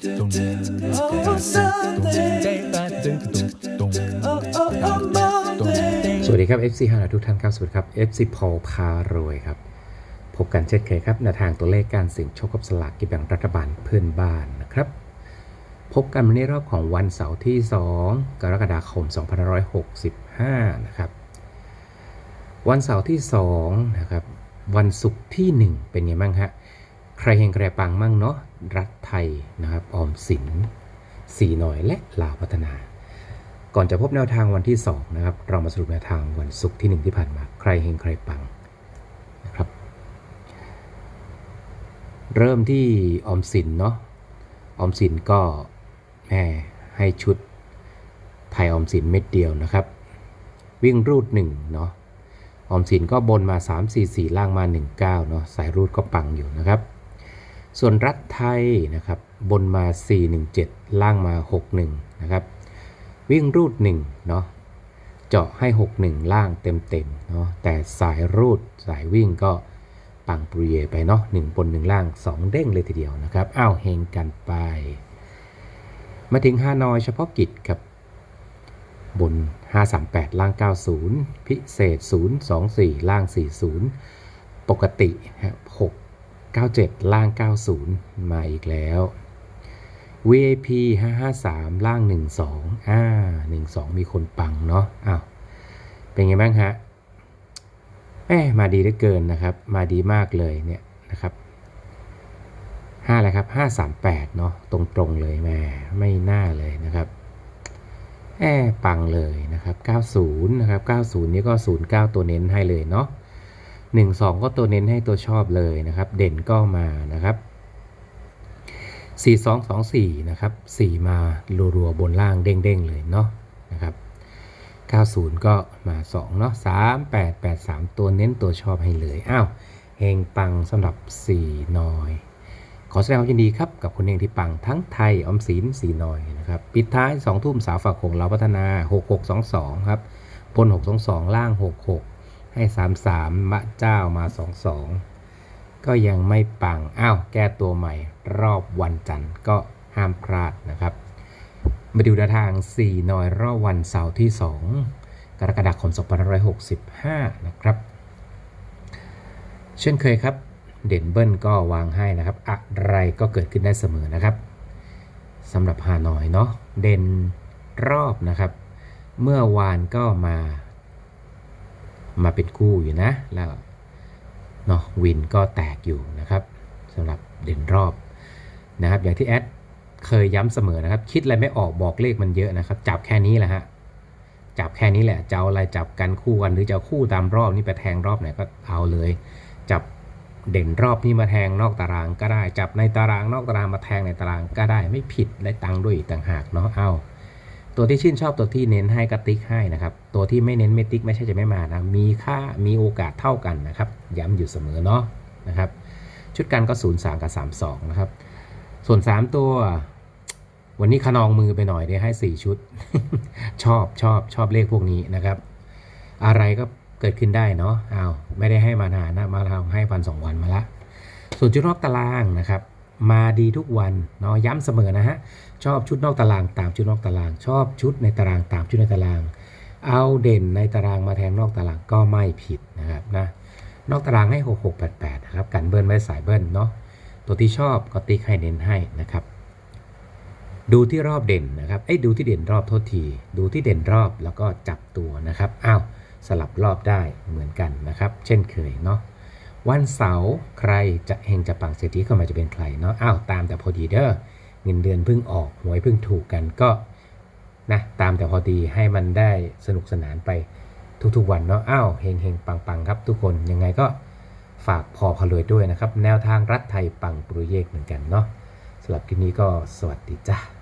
สวัสดีครับ FC ฮาทุกท่านครับสวัสดีครับ FC พอลพารวยครับ พบกันเช่นเคยครับแนทางตัวเลขการเสี่ยงโชคกับสลากกินแบ่งรัฐบาลเพื่อนบ้านนะครับ พบกันในรอบของวันเสาร์ที่ 2 กรกฎาคม 2565 นะครับ วันเสาร์ที่2นะครับวันศุกร์ที่ 1 เป็นไงบ้างฮะ ใครเฮงใครปังมั่งเนาะรัฐไทยนะครับออมสินสีหน่อยและลาวพัฒนา ก่อนจะพบแนวทางวันที่ 2 นะครับ เรามาสรุปแนวทางวันศุกร์ที่ 1 ที่ผ่านมา ใครเฮงใครปังนะครับ เริ่มที่ออมสินเนาะออมสินก็แม่ให้ชุดไทยออมสินเม็ดเดียวนะครับ วิ่งรูด1เนาะออมสินก็บนมา 3 4 4 ล่างมา 19เนาะสายรูดก็ปังอยู่นะครับ ส่วนรัฐไทยนะครับบนมา 417 ล่างมา 61 นะครับ วิ่งรูด1เนาะเจาะให้ 61 ล่างเต็มๆเนาะแต่สายรูดสายวิ่งก็ปังปรีเยไปเนาะ1บน1ล่าง 2 เด้งเลยทีเดียวนะครับอ้าวเฮงกันไป มาถึงฮานอยเฉพาะกิจครับบน 538 ล่าง 90 พิเศษ 024 ล่าง 40 ปกติฮะ6 97 ล่าง 90 มาอีกแล้ว VIP 553 ล่าง 12 อ่า 12 มีคนปังเนาะ อ้าว เป็นไงบ้างฮะแหมมาดีเหลือเกินนะครับ มาดีมากเลยเนี่ยนะครับ5อะไรครับ 538 เนาะ ตรงๆเลยแม่ไม่น่าเลยนะครับแอบปังเลยนะครับ 90 นะครับ 90 นี่ก็ 09 ตัวเน้นให้เลยเนาะ 12 ก็ตัวเน้นให้ตัวชอบเลยนะครับ เด่นก็มานะครับ 4224 นะครับ 4 มารัวๆบนล่างเด้งๆเลยเนาะนะครับ 90 ก็มา 2 เนาะ3883 ตัวเน้นตัวชอบให้เลย อ้าวเฮงปังสำหรับ 4นอย ขอแสดงความยินดีครับ กับคุณเองที่ปังทั้งไทยออมสินสีนอยนะครับ ปิดท้าย 2 ทุ่มสาวฝากของเราพัฒนา 6622 ครับบน622 ล่าง 66 ให้33มสามมะเจ้ามา22ก็ยังไม่ปัง อ้าว แก้ตัวใหม่รอบวันจันทร์ก็ห้ามพลาดนะครับ มาดูแนวทาง 4 นอยรอบวันเสาร์ที่ 2 กรกฎาคม 2565 นะครับ เช่นเคยครับ เด่นเบิ้ลก็วางให้นะครับ อะไรก็เกิดขึ้นได้เสมอนะครับสำหรับฮานอยเนาะ เด่นรอบนะครับ เมื่อวานก็มา มาเป็นคู่อยู่นะ แล้วเนาะวินก็แตกอยู่นะครับสำหรับเด่นรอบนะครับอย่างที่แอดเคยย้ำเสมอนะครับ คิดอะไรไม่ออกบอกเลขมันเยอะนะครับ จับแค่นี้แหละฮะจับแค่นี้แหละจะเอาอะไรจับกันคู่กันหรือจะคู่ตามรอบนี่ไปแทงรอบไหนก็เอาเลย จับเด่นรอบนี่มาแทงนอกตารางก็ได้ จับในตารางนอกตารางมาแทงในตารางก็ได้ไม่ผิดได้ตังค์ด้วยต่างหากเนาะเอา ตัวที่ชื่นชอบตัวที่เน้นให้ก็ติ๊กให้นะครับ ตัวที่ไม่เน้นไม่ติ๊กไม่ใช่จะไม่มานะ มีค่ามีโอกาสเท่ากันนะครับ ย้ำอยู่เสมอเนาะนะครับ ชุดกันก็ 0 3 กับ 3 2 นะครับ ส่วน 3 ตัว วันนี้ขนองมือไปหน่อยได้ให้ 4 ชุด ชอบชอบชอบเลขพวกนี้นะครับ อะไรก็เกิดขึ้นได้เนาะอ้าวไม่ได้ให้มานานนะมาทำให้พันสองวันมาละ ส่วนชุดนอกตารางนะครับ มาดีทุกวันเนาะย้ำเสมอนะฮะชอบชุดนอกตารางตามชุดนอกตาราง ชอบชุดในตารางตามชุดในตาราง เอาเด่นในตารางมาแทนนอกตารางก็ไม่ผิดนะครับนะนอกตารางให้ 6688นะครับกันเบิ้ลไว้สายเบิ้ลเนาะตัวที่ชอบก็ติ๊กให้เน้นให้นะครับ ดูที่รอบเด่นนะครับเอ้ดูที่เด่นรอบโทษที ดูที่เด่นรอบแล้วก็จับตัวนะครับอ้าวสลับรอบได้เหมือนกันนะครับ เช่นเคยเนาะ วันเสาร์ใครจะเฮงจะปังเศรษฐีเข้ามาจะเป็นใครเนาะอ้าวตามแต่พอดีเด้อเงินเดือนเพิ่งออกหวยเพิ่งถูกกันก็นะตามแต่พอดีให้มันได้สนุกสนานไปทุกๆวันเนาะอ้าวเฮงเฮงปังปังครับ ทุกคนยังไงก็ฝากพอพลวยด้วยนะครับ แนวทางรัฐไทยปังปรุเยกเหมือนกันเนาะสำหรับคลิปนี้ก็สวัสดีจ้า